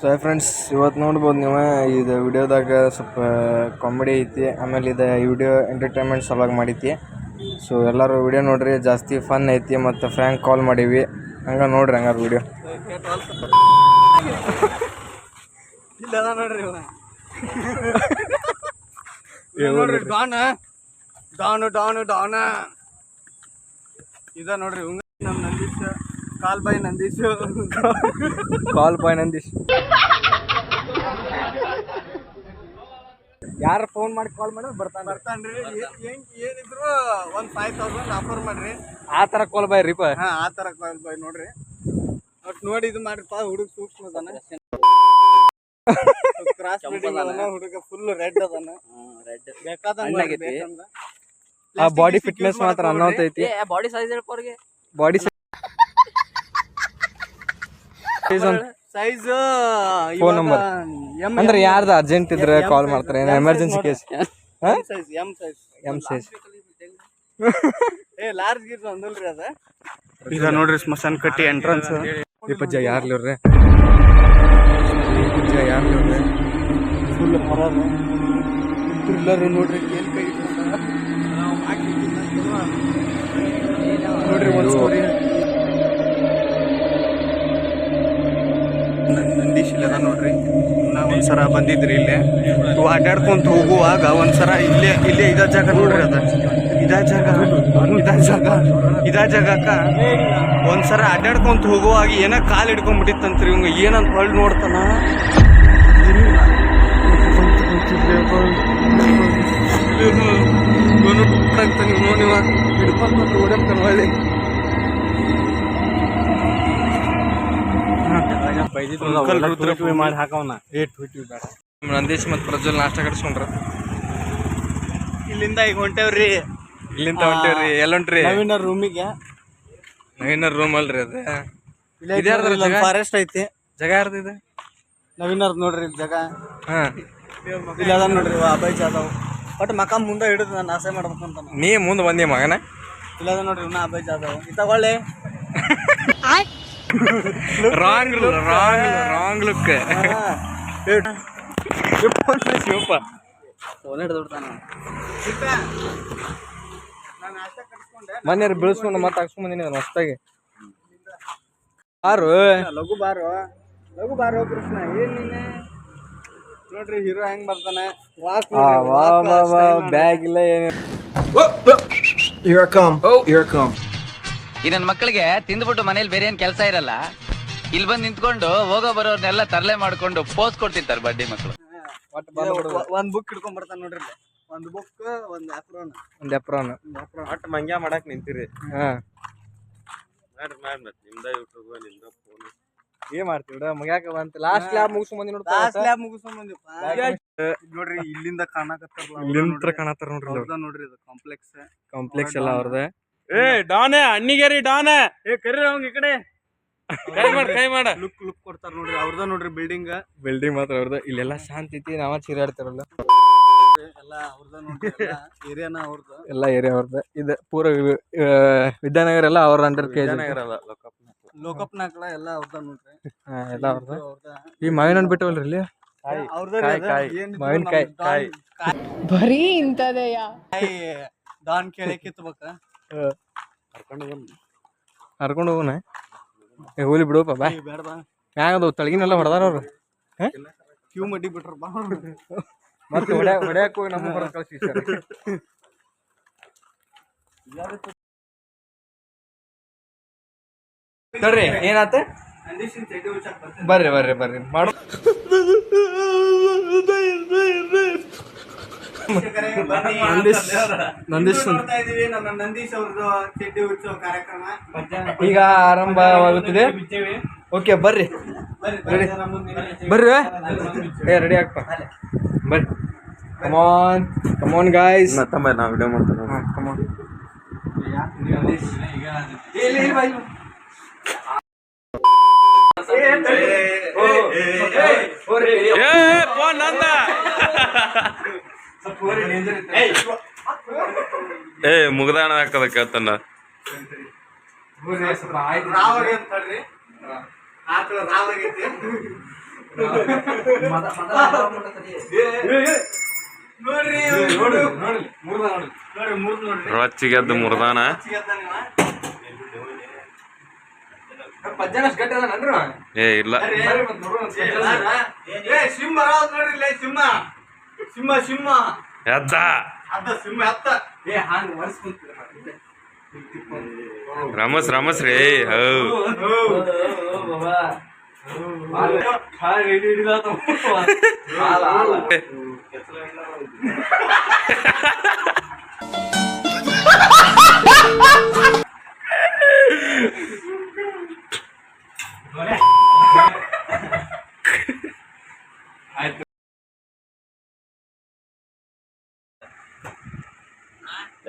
So friends ಇವತ್ತು ನೋಡ್ಬೋದು ನೀವು ಇದು ವಿಡಿಯೋದಾಗ ಸ್ವಲ್ಪ ಕಾಮಿಡಿ ಐತಿ ಆಮೇಲೆ ಇದು ಈ ವಿಡಿಯೋ ಎಂಟರ್ಟೈನ್ಮೆಂಟ್ ಸಲುವಾಗಿ ಮಾಡೈತಿ. ಸೊ ಎಲ್ಲರೂ ವಿಡಿಯೋ ನೋಡ್ರಿ ಜಾಸ್ತಿ ಫನ್ ಐತಿ ಮತ್ತು ಫ್ರ್ಯಾಂಕ್ ಕಾಲ್ ಮಾಡೀವಿ. ಹಂಗೆ ನೋಡ್ರಿ ಹಂಗಾರೆ ವಿಡಿಯೋ ನೋಡ್ರಿ ಡಾನ್ ಡಾನು ಡಾನು ಡಾನ ಇದ ನೋಡ್ರಿ ನಮ್ಮ ನಂದೀಶ್. ಕಾಲ್ ಬಾಯ್ ನಂದೀಶ್. ಕಾಲ್ ಬಾಯ್ ನಂದೀಶ್. ಯಾರು ಫೋನ್ ಮಾಡಿ ಕಾಲ್ ಮಾಡಿದ್ರೆ ಬರ್ತಾನೆ ಬರ್ತಾನ್ರಿ. ಏನ್ ಏನಿದ್ರು ಒಂದ್ ಫೈವ್ ತೌಸಂಡ್ ಆಫರ್ ಮಾಡ್ರಿ. ಆ ತರ ಕಾಲ್ ಬಾಯ್ ರೀ ಹಾ ಆ ತರ ಕಾಲ್ ಬಾಯ್ ನೋಡ್ರಿ. ಒಟ್ ನೋಡಿ ಇದು ಪಾ ಹುಡುಗ ಸೂಕ್ಷ್ಮ ಅದಾನ. ಕ್ರಾಸ್ ಹುಡುಗ ಫುಲ್ ರೆಡ್ ಅದಾನ. ರೆಡ್ ಬೇಕಾದ ಆ ಬಾಡಿ ಫಿಟ್ನೆಸ್ ಮಾತ್ರ ಅನ್ನೋತೈತಿ ಬಾಡಿ ಸೈಜ್ ಹೇಳ್ಕೋರ್ಗೆ ಬಾಡಿ ಸೈಜ್ ಫೋನ್ number. ಅಂದ್ರೆ ಯಾರ್ದು ಅರ್ಜೆಂಟ್ ಇದ್ರೆ ಕಾಲ್ ಮಾಡ್ತಾರೆ? ಏನೋ emergency case size M size M size ಏ ಲಾರ್ಜ್ ಗೀರ್ಸ್ ಅಂದಲ್ರಿ ಅದ. ಈಗ ನೋಡ್ರಿ ಸ್ಮಶಾನ ಕಟ್ಟಿ ಎಂಟ್ರನ್ಸ್ ಈ ಪಜ್ಜ ಯಾರ್ಲಿವ್ರೆ ಈ ಪಜ್ಜ ಯಾರ್ಲಿವ್ರೆ ಫುಲ್ ಹೊರದ ಥ್ರಿಲ್ಲರ್ ನೋಡ್ರಿ ಏನ್ ಕೈ. ನೋಡ್ರಿ ಒಂದು ಸ್ಟೋರಿ ನಂದೀಶ್ ಅದ ನೋಡ್ರಿ ನಾವು ಒಂದ್ಸರ ಬಂದಿದ್ರಿ ಇಲ್ಲೇ ಅಡ್ಡಾಡ್ಕೊಂತ ಹೋಗುವಾಗ ಒಂದ್ಸರ ಇಲ್ಲೇ ಇಲ್ಲೇ ಇದ ಜಾಗ ನೋಡ್ರಿ ಅದ ಇದ ಜಾಗ ಇದ ಜಾಗ ಇದ ಜಾಗಕ್ಕ ಒಂದ್ಸರ ಅಡ್ಡಾಡ್ಕೊಂತ ಹೋಗುವಾಗ ಏನ ಕಾಲ್ ಹಿಡ್ಕೊಂಡ್ಬಿಟ್ಟಿತ್ತಂತ್ರಿ ಇವಂಗ ಏನಂತ ಹೊಳ್ ನೋಡ್ತಾನ ನೋಡಿ ಹಿಡ್ಕೊಂಡು ಓಡಂತಾನ ಒಳ್ಳೆ ಮಾಡಿ ಹಾಕವನ. ಏಟ್ ಬೇಡ ನಂದೀಶ್ ಮತ್ತು ಪ್ರಜ್ವಲ್ ನಾಷ್ಟ ಕಟ್ಸ್ಕೊಂಡ್ರ. ಇಲ್ಲಿಂದ ಈಗ ಹೊಂಟೇವ್ರಿ. ಇಲ್ಲಿಂದ ಹೊಂಟೇವ್ರಿ ಎಲ್ಲ ಹೊಂಟ್ರಿ? ನವೀನ ರೂಮಿಗೆ. ನವೀನ ರೂಮ್ ಅಲ್ರಿ ಅದ. ಇದ್ಯಾರ್ದ್ರ ಫಾರೆಸ್ಟ್ ಐತಿ. ಜಗ ಯಾರ್ದು ಇದು? ನವೀನರ್ ನೋಡ್ರಿ ಇಲ್ಲಿ ಜಾಗ. ಹಾ. ಇಲ್ಲ ಅದ ನೋಡ್ರಿ ಅಭಯ್ ಜಾಧವ್ ಬಟ್ ಮಕ ಮುಂದೆ ಹಿಡಿದು ನಾನು ಆಸೆ ಮಾಡ್ಬೇಕಂತ. ನೀ ಮುಂದೆ ಬಂದಿ ಮಗನ? ಇಲ್ಲ ಅದ ನೋಡ್ರಿ ಇನ್ನ ಅಬೈ ಜಾಧವ್ ಈ ತಗೊಳ್ಳಿ wrong wrong wrong look Shivappa ನಾನು ಮೊನ್ನೆ ಬೀಳಿಸ್ಕೊಂಡು ಮತ್ತೆ ಹಾಕ್ಸ್ಕೊಂಡ್ ಬಂದಿನಿ ಮಸ್ತಾಗಿ ಯಾರು ಲಘು ಬಾರು. ಲಘು ಬಾರು ಕೃಷ್ಣ ಏನ್ ನೀನೆ? ನೋಡ್ರಿ ಹೀರೋ ಹೆಂಗ್ ಬರ್ತಾನೆ? ವಾ ಬ್ಯಾಗ್ ಇಲ್ಲ ಏನು Here I come. Oh, here I come. ಈ ನನ್ನ ಮಕ್ಕಳಿಗೆ ತಿಂದ್ಬಿಟ್ಟು ಮನೇಲಿ ಬೇರೆ ಏನ್ ಕೆಲಸ ಇರಲ್ಲ? ಇಲ್ಲಿ ಬಂದು ನಿಂತ್ಕೊಂಡು ಹೋಗೋ ಬರೋರ್ನೆಲ್ಲ ತರಲೆ ಮಾಡ್ಕೊಂಡು ಪೋಸ್ ಕೊಡ್ತಿರ್ತಾರೆ ಬಡ್ಡಿ ಮಕ್ಕಳು ಒಂದ್ ಬುಕ್ ಹಿಡ್ಕೊಂಡ್ ಬರ್ತಾನೆ ನೋಡ್ರಿ. ಒಂದ್ ಬುಕ್ ಒಂದ್ ಅಪ್ರೋನ್ ಒಂದು ಎಪ್ರಾನ್ ಒಟ್ಟು ಮಂಗ್ಯ ಮಾಡಕ್ ನಿಂತಿರಿ. ಹಾ. ಮಾಡ್ರಿ ಮಾಡ್ರಿ. ಮತ್ತೆ ನಿಮ್ದ ಯೂಟ್ಯೂಬ್ ನಿಮ್ದ ಫೋನ್ ಏನ್ ಮಾಡ್ತೀವಿ ಬಿಡ ಮಗ್ಯಾಕ ಬಂತ. ಲಾಸ್ಟ್ ಲ್ಯಾಬ್ ಬಂದಿ ಲಾಸ್ಟ್ ಲ್ಯಾಬ್ ನೋಡ್ರಿ ಇಲ್ಲಿಂದ ಕಾಣಕತ್ತಾರ ಕಾಣತ್ತಾರ ನೋಡ್ರಿ ನೋಡ್ರಿ ಇದು ಕಾಂಪ್ಲೆಕ್ಸ್ ಕಾಂಪ್ಲೆಕ್ಸ್ ಎಲ್ಲ ಅವ್ರದ. ಏ ಡಾನೆ ಅಣ್ಣಿಗೇರಿ ಡಾನೆ. ಏ ಕರೀರಿ ಅವ್ನ ಈ ಕಡೆ. ಕೈ ಮಾಡ ಕೈ ಮಾಡ. ಲುಕ್ ಲುಕ್ ಕೊಡ್ತಾರ ನೋಡ್ರಿ ಅವ್ರದ ನೋಡ್ರಿ ಬಿಲ್ಡಿಂಗ್ ಬಿಲ್ಡಿಂಗ್ ಮಾತ್ರ ಅವ್ರದ. ಇಲ್ಲೆಲ್ಲ ಶಾಂತಿ ಐತಿ ನಾವ ಚೀರಾಡ್ತಾರಲ್ಲ ಎಲ್ಲ ಅವ್ರದ ನೋಡ್ರಿ ಏರಿಯಾನ ಅವ್ರದ. ಎಲ್ಲ ಏರಿಯಾ ಅವ್ರದ. ಇದು ಪೂರ ವಿದ್ಯಾನಗರ ಎಲ್ಲ ಅವ್ರ ಅಂಡರ್ ಕೆ ಇರಲ್ಲ ಲೋಕಪ್ಪ ಲೋಕಪ್ ನಾಕಳ ಎಲ್ಲ ಅವ್ರದ ನೋಡ್ರಿ. ಎಲ್ಲ ಅವ್ರದ. ಈ ಮಾವಿನ ಹಣ್ಣು ಬಿಟ್ಟವಲ್ರಿ ಇಲ್ಲಿ. ಮಾವಿನ್ಕಾಯಿ, ಕಾಯಿ. ಬರೀ ಇಂಥದೆಯಾ? ಡಾನ್ ಕೇಳಿ ಕಿತ್ಬೇಕ. ಹರ್ಕೊಂಡು ಹೋಗೋಣ ಏ ಹೋಲಿ ಬಿಡುವಪ್ಪ ಬಾ. ಏ, ಬೇಡ ಬಾ ಮ್ಯಾಗದು ತಳಗಿನೆಲ್ಲ ಹೊಡೆದಾರ ಅವ್ರು? ಕ್ಯೂ ಮಡ್ಡಿ ಬಿಟ್ರ ಬಾ ಮತ್ತೆ ಹೊಡ್ಯಾಕ ಹೋಗಿ ನಮ್ಮ ಹೊರ ಕಳ್ಸಿ ಸರ್. ತಡ್ರಿ ಏನಾತ? ಬರ್ರಿ ಬರ್ರಿ ಬರ್ರಿ. ಮಾಡು. ನಂದೀಶ್ ನಂದೀಶ್ ಅಂತ. ನಮ್ಮ ನಂದೀಶ್ ಅವ್ರದ್ದು ಚೆಡ್ಡಿ ಉತ್ಸವ ಕಾರ್ಯಕ್ರಮ ಈಗ ಆರಂಭವಾಗುತ್ತದೆ ಓಕೆ ಬರ್ರಿ ರೆಡಿ ಬರ್ರಿ ಏ ರೆಡಿ ಆಗ್ಪ ಬರ್ರಿ ಕಮಾನ್ ಕಮಾನ್ ಗಾಯ್ಸ್ ಮತ್ತೊಮ್ಮೆ ನಾ ವಿಡಿಯೋ ಕಮಾನ್ ಏ ಫೋನ್ ನಂದ ಏ ಮುಗ್ದಾಣ ಹಾಕದ ಕೇಳ್ತಾನ. ರೊಚ್ಚಿಗೆದ್ದು ಮುರ್ದಾನ ಏ ಇಲ್ಲ. ಸಿಂಹ. ಸಿಂಹ ಸಿಂಹ ಸಿಂಹ ಎದ್ದ ಅದ ಸಿಂಹ ಹತ್ತ ಏ ಹಾಂಗ್ ವರ್ಷ ರಮಸ್ ರಮಸ್ ರೀ ಹೌ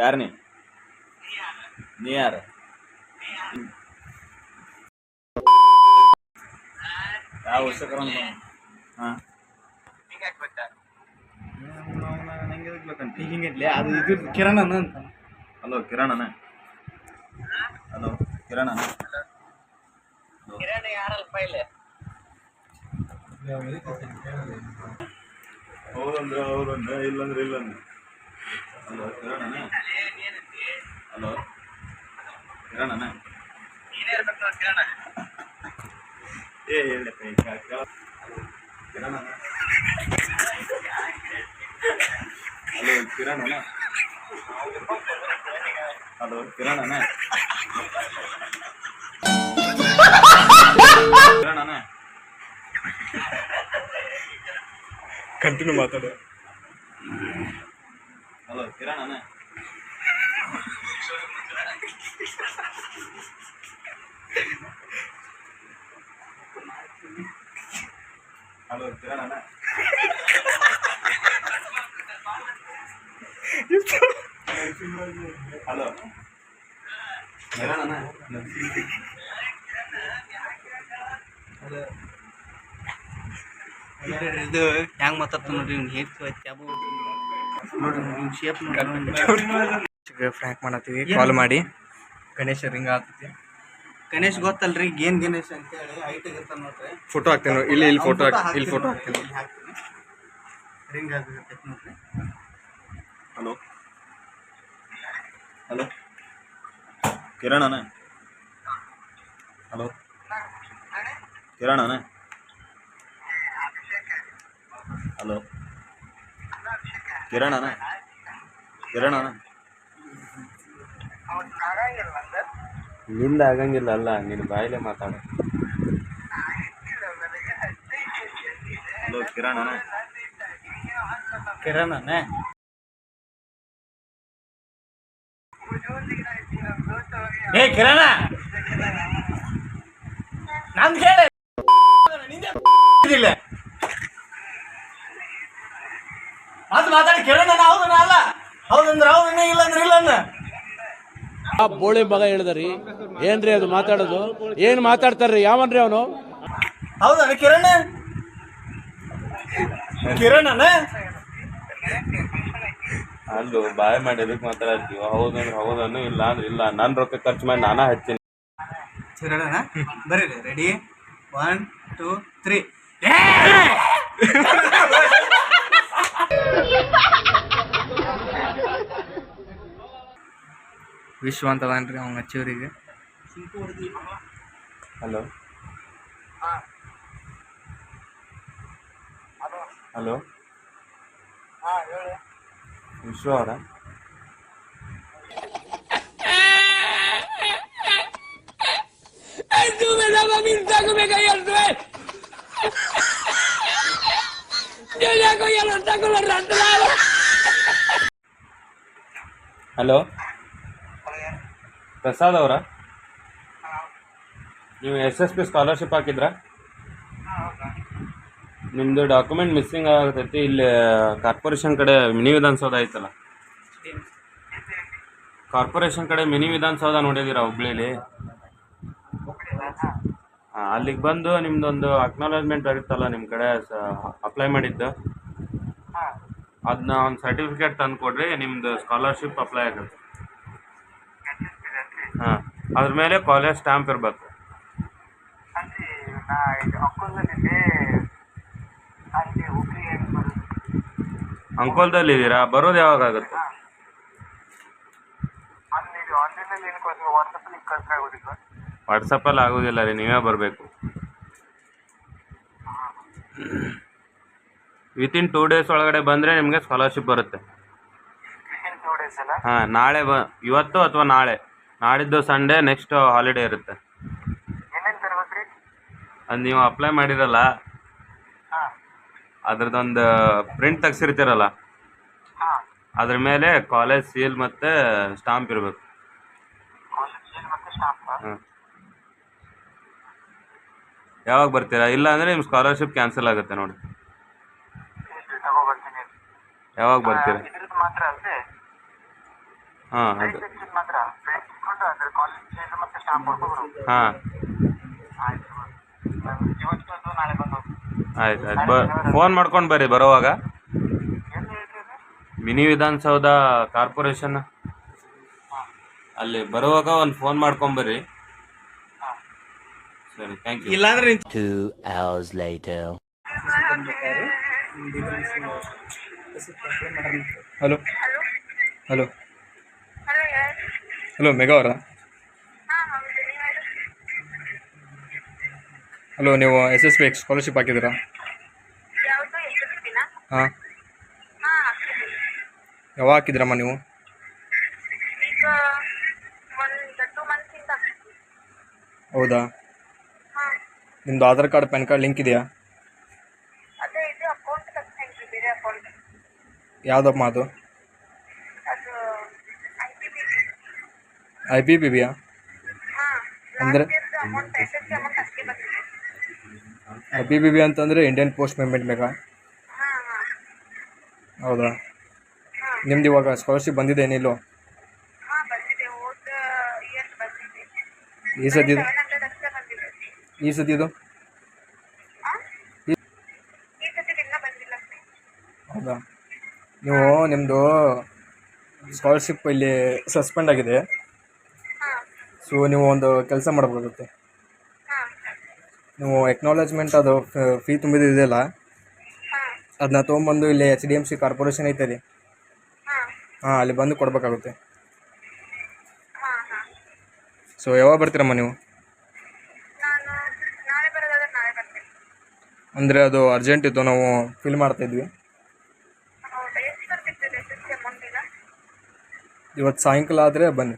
ಯಾರು ನೀ? ಯಾರು? ಯಾವ ವರ್ಷಕರ ಹಾಂ. ಹಿಂಗಿರ್ಲಿ ಅದು ಇದು ಅಂತ ಹಲೋ, ಕಿರಣನ? ಹಲೋ. ಕಿರಣನ ಹೌದಂದ್ರೆ ಹೌದಂದ್ರೆ, ಇಲ್ಲಂದ್ರೆ ಇಲ್ಲಂದ್ರೆ. ಹಲೋ ಕಿರಣನ ಹಲೋ ಕಿರಣನ ಏ ಹೇಳಪ್ಪ ಈಗ ಕಿರಣನ ಹಲೋ ಕಿರಣನ ಹಲೋ ಕಿರಣನ ಕಿರಣನ ಕಂಟಿನ್ಯೂ ಮಾತಾಡು ಹಲೋ ಕಿರಣನ ಹಲೋ. ಇದು ಹೆಂಗ್ ಮಾತಾಡ್ತ ನೋಡ್ರಿ ಇವ್ನು ಹೇಗ್ ತ್ಯಾಬು ನೋಡ್ರಿ ಇವ್ನ ಶೇಪ್ ನೋಡ್ರಿ ಫ್ರ್ಯಾಂಕ್ ಮಾಡತ್ತೀವಿ ಕಾಲ್ ಮಾಡಿ. ಗಣೇಶ ರಿಂಗ್ ಆಗ್ತೈತಿ ಗಣೇಶ್ ಗೊತ್ತಲ್ರಿ ಗೇನ್ ಗಣೇಶ್ ಅಂತ ಹೇಳಿ ಹೈಟ್ ಇರ್ತಾನ ನೋಡ್ರಿ. ಫೋಟೋ ಹಾಕ್ತೀನಿ ನೋಡಿ. ಇಲ್ಲಿ ಇಲ್ಲಿ ಫೋಟೋ ಇಲ್ಲಿ ಫೋಟೋ ಹಾಕ್ತೀನಿ ಇಲ್ಲಿ ಹಾಕ್ತೀನಿ. ರಿಂಗ್ ಆಗಿರ್ತೈತಿ ನೋಡ್ರಿ. ಹಲೋ ಹಲೋ ಕಿರಣನ? ಹಲೋ ಕಿರಣನ? ಹಲೋ ಕಿರಣನ? ಕಿರಣನ? ನಿಂದ ಆಗಂಗಿಲ್ಲ ಅಲ್ಲ, ನಿನ್ನ ಬಾಯಿಲೆ ಮಾತಾಡ. ಹಲೋ, ಕಿರಣನ? ಏ, ಕಿರಣ! ನಂದು ಹೇಳಿ. ಮತ್ತೆ ಮಾತಾಡಿ ಕಿರಣ ಹೌದನ ಅಲ್ಲ? ಹೌದಂದ್ರ ಹೌದನ್ನ ಇಲ್ಲಂದ್ರೆ ಇಲ್ಲನ್ನ ಆ ಬೋಳಿ ಮಗ ಹೇಳಿದ್ರಿ. ಏನ್ರಿ ಅದು ಮಾತಾಡೋದು? ಏನ್ ಮಾತಾಡ್ತಾರ್ರಿ? ಯಾವನ್ರಿ ಅವನು? ಹೌದಾ ಕಿರಣ? ಕಿರಣನ? ಅಲ್ಲೂ ಬಾಯ್ ಮಾಡಿ ಎದಕ್ ಮಾತಾಡ್ತೀವಿ ಹೌದಂದ್ರೆ ಹೌದನ್ನು ಇಲ್ಲ ಅಂದ್ರೆ ಇಲ್ಲ. ನನ್ನ ರೊಕ್ಕ ಖರ್ಚು ಮಾಡಿ ನಾನಾ ಹಚ್ಚಿನಿ. ಕಿರಣನ ಬರೀರಿ ರೆಡಿ ಒನ್ ಟೂ ತ್ರೀ ವಿಶ್ವ ಅಂತ ಅದಾನ್ರಿ ಅವ್ನ ಹಚ್ಚಿವ್ರಿಗೆ ಹಲೋ. ಹಲೋ. ವಿಶ್ವ ಅವರ? ಹಲೋ. ಪ್ರಸಾದ್ ಅವರ? ನೀವು ಎಸ್ ಎಸ್ ಪಿ ಸ್ಕಾಲರ್ಶಿಪ್ ಹಾಕಿದ್ರಾ? ನಿಮ್ಮದು ಡಾಕ್ಯುಮೆಂಟ್ ಮಿಸ್ಸಿಂಗ್ ಆಗತೈತಿ ಇಲ್ಲಿ ಕಾರ್ಪೊರೇಷನ್ ಕಡೆ ಮಿನಿ ವಿಧಾನಸೌಧ ಐತಲ್ಲ? ಕಾರ್ಪೊರೇಷನ್ ಕಡೆ ಮಿನಿ ವಿಧಾನಸೌಧ ನೋಡಿದ್ದೀರಾ ಹುಬ್ಳಿಲಿ? ಹಾಂ ಅಲ್ಲಿಗೆ ಬಂದು ನಿಮ್ದೊಂದು ಅಕ್ನಾಲಜ್ಮೆಂಟ್ ಇರುತ್ತಲ್ಲ ನಿಮ್ಮ ಕಡೆ ಅಪ್ಲೈ ಮಾಡಿದ್ದು? ಅದನ್ನ ಒಂದು ಸರ್ಟಿಫಿಕೇಟ್ ತಂದು ಕೊಡ್ರಿ ನಿಮ್ದು ಸ್ಕಾಲರ್ಶಿಪ್ ಅಪ್ಲೈ ಆಗುತ್ತೆ. ಅದ್ರ ಮೇಲೆ ಕಾಲೇಜ್ ಸ್ಟಾಂಪ್ ಇರಬೇಕು. ಅಂಕೋಲದಲ್ಲಿ ಇದ್ದೀರಾ ಬರೋದು ಯಾವಾಗ ಆಗುತ್ತೆ? ವಾಟ್ಸಪ್ಪಲ್ಲಿ ಆಗೋದಿಲ್ಲ ರೀ ನೀವೇ ಬರಬೇಕು. ವಿತಿನ್ ಟೂ ಡೇಸ್ ಒಳಗಡೆ ಬಂದರೆ ನಿಮಗೆ ಸ್ಕಾಲರ್ಶಿಪ್ ಬರುತ್ತೆ. ಹಾಂ ನಾಳೆ ಬ ಇವತ್ತು ಅಥವಾ ನಾಳೆ? ನಾಡಿದ್ದು ಸಂಡೇ ನೆಕ್ಸ್ಟ್ ಹಾಲಿಡೇ ಇರುತ್ತೆ. ಅದು ನೀವು ಅಪ್ಲೈ ಮಾಡಿರಲ್ಲ ಅದ್ರದ್ದೊಂದು ಪ್ರಿಂಟ್ ತೆಗ್ಸಿರ್ತೀರಲ್ಲ ಅದ್ರ ಮೇಲೆ ಕಾಲೇಜ್ ಸೀಲ್ ಮತ್ತೆ ಸ್ಟಾಂಪ್ ಇರಬೇಕು. ಹಾಂ ಯಾವಾಗ ಬರ್ತೀರಾ? ಇಲ್ಲ ಅಂದ್ರೆ ನಿಮ್ಮ ಸ್ಕಾಲರ್ಶಿಪ್ ಕ್ಯಾನ್ಸಲ್ ಆಗುತ್ತೆ ನೋಡಿ. ಯಾವಾಗ ಬರ್ತೀರಾ? ಹಾ ಅದು. ಹಾಂ. ಆಯ್ತು ಆಯ್ತು. ಬ ಫೋನ್ ಮಾಡ್ಕೊಂಡು ಬರ್ರಿ ಬರೋವಾಗ. Mini Vidhana Soudha corporation. ಅಲ್ಲಿ ಬರುವಾಗ ಒಂದು ಫೋನ್ ಮಾಡ್ಕೊಂಬರ್ರಿ ಸರಿ ಥ್ಯಾಂಕ್ ಯು ಇಲ್ಲಾಂದ್ರೆ ಹಲೋ ಹಲೋ ಹಲೋ ಮೆಗಾ ಅವರಾ? ಹಲೋ ನೀವು ಎಸ್ ಎಸ್ ಬಿ ಸ್ಕಾಲರ್ಶಿಪ್ ಹಾಕಿದ್ದೀರಾ? ಹಾಂ. ಯಾವಾಗ ಹಾಕಿದ್ದೀರಮ್ಮ ನೀವು? ಹೌದಾ? ನಿಮ್ಮದು Aadhaar card PAN card link ಇದೆಯಾ? ಯಾವುದಮ್ಮ ಅದು I P B I B P ಬಿಯಾ ಅಂದರೆ? ಐ ಬಿ ಪಿ ಬಿ ಅಂತಂದರೆ ಇಂಡಿಯನ್ ಪೋಸ್ಟ್ ಪೇಮೆಂಟ್ ಬೇಕಾ ಹಾಂ ಹೌದಾ? ನಿಮ್ದು ಇವಾಗ ಸ್ಕಾಲರ್ಶಿಪ್ ಬಂದಿದೆ ಏನಿಲ್ಲೋ? ಈ ಸದ್ಯದು? ಈ ಬಂದಿಲ್ಲ. ಹೌದಾ? ನೀವು ನಿಮ್ಮದು ಸ್ಕಾಲರ್ಶಿಪ್ ಇಲ್ಲಿ ಸಸ್ಪೆಂಡ್ ಆಗಿದೆ. ಸೊ ನೀವು ಒಂದು ಕೆಲಸ ಮಾಡಬೇಕಾಗುತ್ತೆ. ನೀವು ಎಕ್ನಾಲಜ್ಮೆಂಟ್ ಅದು ಫೀ ತುಂಬಿದ್ದು ಇದೆಯಲ್ಲ? ಅದನ್ನ ತೊಗೊಂಬಂದು ಇಲ್ಲಿ H D M C corporation ಐತೆ ರೀ ಹಾಂ. ಅಲ್ಲಿ ಬಂದು ಕೊಡಬೇಕಾಗುತ್ತೆ. ಸೊ ಯಾವಾಗ ಬರ್ತೀರಮ್ಮ ನೀವು? ಅಂದರೆ ಅದು ಅರ್ಜೆಂಟ್ ಇತ್ತು ನಾವು ಫಿಲ್ ಮಾಡ್ತಾಯಿದ್ವಿ ಅಮೌಂಟ್ ಈಗ ಇವತ್ತು ಸಾಯಂಕಾಲ ಆದರೆ ಬನ್ನಿ.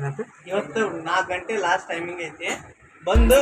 ಏನಂತ ಇವತ್ತು ನಾಲ್ಕು ಗಂಟೆ ಲಾಸ್ಟ್ ಟೈಮಿಂಗ್ ಐತಿ. ಬಂದು.